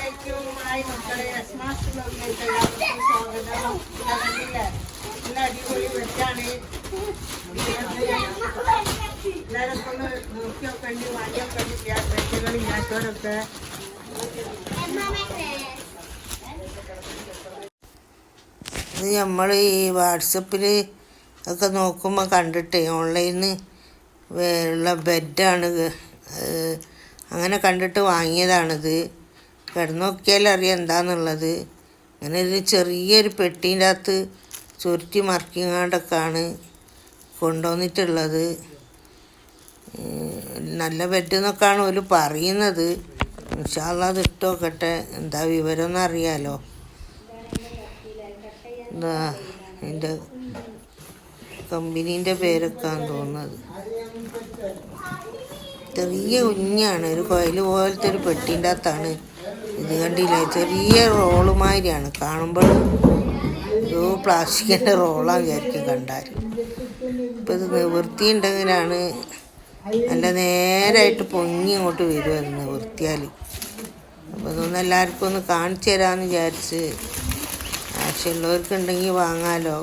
മക്കളെ അടിപൊളി നമ്മൾ ഈ വാട്സപ്പിൽ ഒക്കെ നോക്കുമ്പോൾ കണ്ടിട്ടേ ഓൺലൈനിൽ ഉള്ള ബെഡാണ് അങ്ങനെ കണ്ടിട്ട് വാങ്ങിയതാണിത്. കിടന്നു നോക്കിയാൽ അറിയാം എന്താന്നുള്ളത്. അങ്ങനെ ഒരു ചെറിയൊരു പെട്ടീന്റെ അകത്ത് ചുരുട്ടി മറക്കിങ്ങാണ്ടൊക്കെയാണ് കൊണ്ടുവന്നിട്ടുള്ളത്. നല്ല ബെഡ് എന്നൊക്കെയാണ് ഒരു പറയുന്നത്. ഇൻഷാല്ല അത് ഇട്ട് നോക്കട്ടെ എന്താ വിവരമൊന്നും അറിയാലോ എന്താ എന്റെ കമ്പനീന്റെ പേരൊക്കെയാണ് തോന്നുന്നത്. ചെറിയ കുഞ്ഞാണ്. ഒരു കോയിൽ പോലത്തെ ഒരു പെട്ടീന്റെ അകത്താണ് ഇത് കണ്ടില്ലേ? ചെറിയ റോൾ മാതിരിയാണ് കാണുമ്പോൾ ഒരു പ്ലാസ്റ്റിക്കിന്റെ റോളാണ് വിചാരിക്കും കണ്ടാൽ ഇപ്പം ഇത് നിവൃത്തി ഉണ്ടെങ്കിലാണ് നല്ല നേരായിട്ട് പൊങ്ങി ഇങ്ങോട്ട് വരുമായിരുന്നു നിവൃത്തിയാൽ അപ്പോൾ ഇതൊന്ന് എല്ലാവർക്കും ഒന്ന് കാണിച്ചു തരാമെന്ന് വിചാരിച്ച് ആവശ്യമുള്ളവർക്കുണ്ടെങ്കിൽ വാങ്ങാലോ.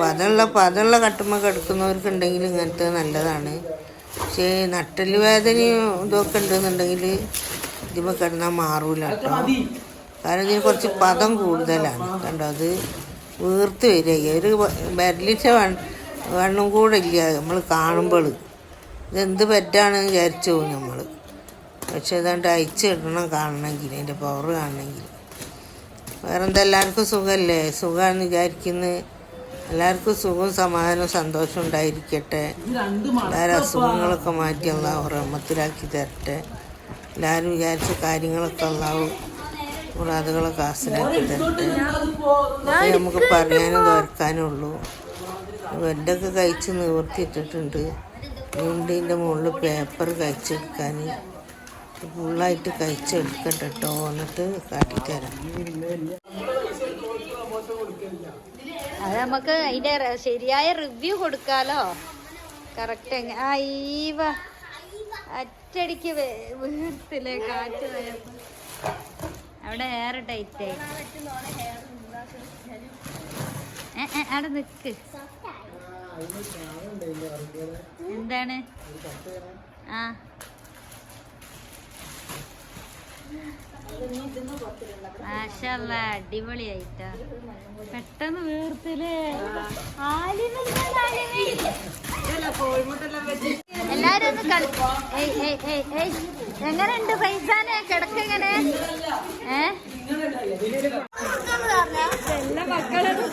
പതമുള്ള പതമുള്ള കട്ടുമ്പോൾ കിടക്കുന്നവർക്കുണ്ടെങ്കിൽ ഇങ്ങനത്തെ നല്ലതാണ്. പക്ഷേ നട്ടൽ വേദനയും ഇതൊക്കെ ഉണ്ടെന്നുണ്ടെങ്കിൽ ഇതിപ്പോൾ കിടന്നാൽ മാറൂല കേട്ടോ. കാരണം ഇതിന് കുറച്ച് പദം കൂടുതലാണ്. കണ്ടോ അത് വീർത്ത് വരിക ഒരു വിരലിച്ച വണ്ണം കൂടെ ഇല്ല നമ്മൾ കാണുമ്പോൾ ഇതെന്ത് പറ്റാണെന്ന് വിചാരിച്ചു പോകും നമ്മൾ പക്ഷെ ഏതാണ്ട് കിട്ടണം കാണണമെങ്കിൽ അതിന്റെ പവർ കാണണമെങ്കിൽ. വേറെ എന്താ എല്ലാവർക്കും സുഖമല്ലേ സുഖമാണെന്ന് വിചാരിക്കുന്ന. എല്ലാവർക്കും സുഖവും സമാധാനവും സന്തോഷം ഉണ്ടായിരിക്കട്ടെ. എല്ലാവരും അസുഖങ്ങളൊക്കെ മാറ്റി അള്ളാഹു റഹ്മത്തിലാക്കി തരട്ടെ. എല്ലാവരും വിചാരിച്ച കാര്യങ്ങളൊക്കെ ഉണ്ടാവും. മുറാദുകളൊക്കെ ആസനാക്കി നമുക്ക് പറയാനും തോർക്കാനും ഉള്ളൂ. വെണ്ടൊക്കെ കഴിച്ച് നിവർത്തിയിട്ടിട്ടുണ്ട്. വീണ്ടിന്റെ മുകളിൽ പേപ്പർ കഴിച്ചെടുക്കാൻ ഫുള്ളായിട്ട് കഴിച്ചെടുക്കട്ടെ കേട്ടോ എന്നിട്ട് കാട്ടിത്തരാം അത് നമുക്ക് അതിന്റെ ശരിയായ റിവ്യൂ കൊടുക്കാലോ. കറക്റ്റ് അയ്യവ അറ്റടിക്ക് വീർത്തില്ലേ കാറ്റ് വരുമ്പോ. അവിടെ ഹെയർ ടൈറ്റ് ആയി. അവിടെ നിക്ക്. എന്താണ്? ആ. മാഷല്ല അടിപൊളിയായിട്ടാ. പെട്ടെന്ന് വീർത്തില്ലേ? കോഴിമുട്ടെല്ലാം ആലിമ? എല്ലാരും ഒന്ന് കളി. എങ്ങനെയുണ്ട്? പൈസാനെ കിടക്കെങ്ങനെ ഏ? എല്ലാ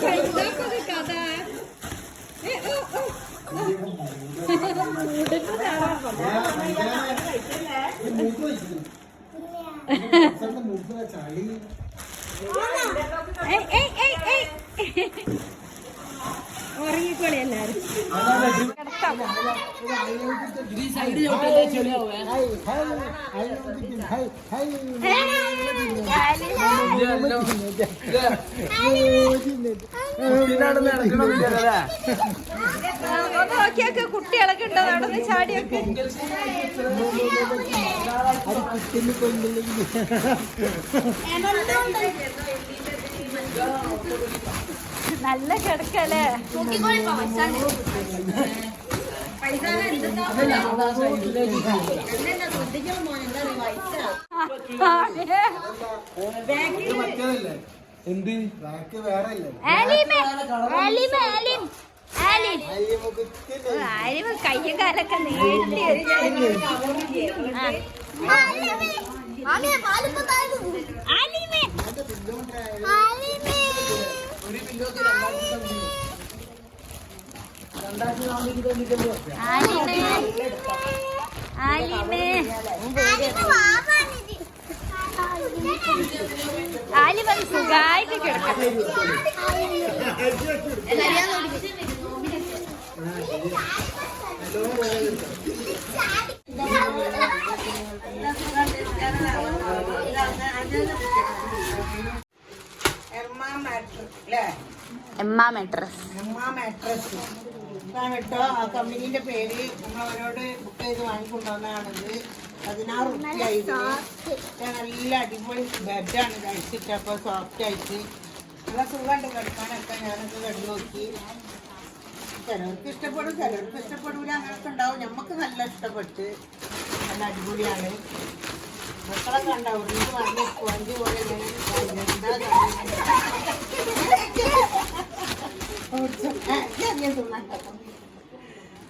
പൈസക്കൊരു കഥ. ഏയ്. ഉറങ്ങിക്കോളി എല്ലാരും. കിടക്കാം കുട്ടികളൊക്കെ ഉണ്ടോ? അവിടെ ചാടിയൊക്കെ. നല്ല കിടക്കല്ലേ? എന്ത് കയ്യും കാലൊക്കെ നീട്ടി ഒരു ആലിമേ ആലിമേ ആലിമേ ആലിമ സുഖായിട്ട് കിടക്കാം എർമ മാട്രസ് അല്ലേ എമ്മ മെട്രസ് എർമ മാട്രസ് ഇതാണ് കേട്ടോ ആ കമ്പനീന്റെ പേര് നമ്മൾ അവരോട് ബുക്ക് ചെയ്ത് വാങ്ങിക്കൊണ്ടുവന്നതാണിത്. പതിനാറ്. ഇത് നല്ല അടിപൊളി ബെഡാണ് കഴിച്ചിട്ടപ്പോൾ സോഫ്റ്റ് ആയിട്ട്. നല്ല സുഖമുണ്ട് കിടക്കാനൊക്കെ. ഞാനൊക്കെ കിടന്നു നോക്കി. ചിലർക്ക് ഇഷ്ടപ്പെടും ചിലർക്ക് ഇഷ്ടപ്പെടൂല. അങ്ങനൊക്കെ ഉണ്ടാവും. നമുക്ക് നല്ല ഇഷ്ടപ്പെട്ട്. നല്ല അടിപൊളിയാണ്. മക്കളൊക്കെ ഉണ്ടാവും ഉരുണ്ട് മറിഞ്ഞ് സ്പോഞ്ച് പോലെ ഇങ്ങനെ എന്താ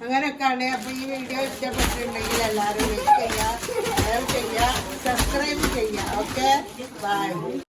അങ്ങനെയൊക്കെയാണ് അപ്പൊ ഈ വീഡിയോ ഇഷ്ടപ്പെട്ടിട്ടുണ്ടെങ്കിൽ എല്ലാവരും ലൈക്ക് ചെയ്യുക ഷെയർ സബ്സ്ക്രൈബ് ചെയ്യുക ഓക്കെ ബൈ